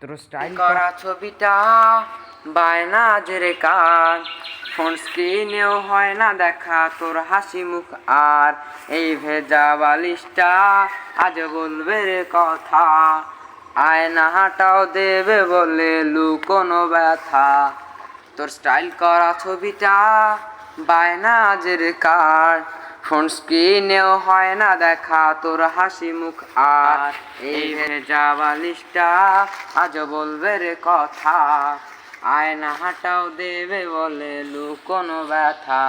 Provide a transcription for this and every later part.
তোর স্টাইল করা ছবিটা বায়না জেরে কান ফোন স্ক্রিনেও হয় না দেখা তোর হাসি মুখ আর। এই ভেজা বালিশটা আজ বলবে রে কথা। আয়নাটাও দেবে বলে লুকোনো ব্যথা। তোর স্টাইল করা ছবিটা বায়না জেরে কার। ফোন স্ক্রিনেও হয় না দেখা তোর হাসি মুখ আর এই ভেজা বালিশটা আজ বলবে রে কথা। আয়না হাটাও দেবে বলে লুকোনো ব্যথা।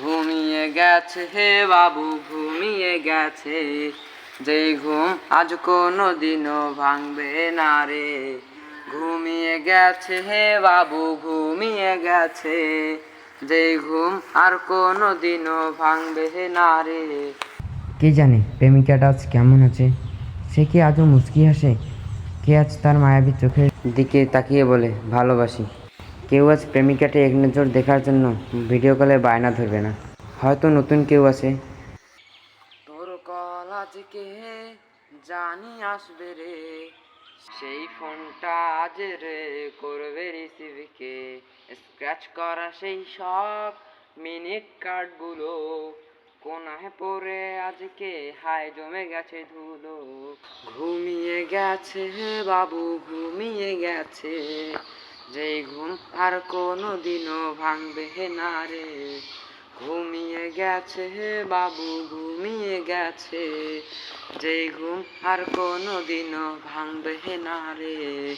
ঘুমিয়ে গেছে হে বাবু ঘুমিয়ে গেছে। যেই ঘুম আজ কোনো দিনও ভাঙবে না রে। ঘুমিয়ে গেছে হে বাবু ঘুমিয়ে গেছে। যেই ঘুম আর কোনো দিনও ভাঙবে না রে। কে জানে প্রেমিকাটা আজ কেমন আছে? সে কি আজও মুচকি হাসে? কে আজ তার মায়াবী চোখের দিকে তাকিয়ে বলে ভালোবাসি কেউ আজ প্রেমিকাটা এক নজর দেখার জন্য ভিডিও কলে বায়না ধরবে না। হয়তো নতুন কেউ আছে। তোর কল আজকে জানি আসবে রে। সেই ফোনটা আজ রে করবে রিসিভকে স্ক্র্যাচ করা সেই সব মিনিট কার্ডগুলো কোনায় পরে আজকে? হায়, জমে গেছে ধুলো। ঘুমিয়ে গেছে বাবু, ঘুমিয়ে গেছে। যেই ঘুম আর কোনো দিনও ভাঙবে না রে। ঘুমিয়ে গেছে হে বাবু ঘুমিয়ে গেছে। যে ঘুম আর কোনো দিনও ভাঙবে না রে।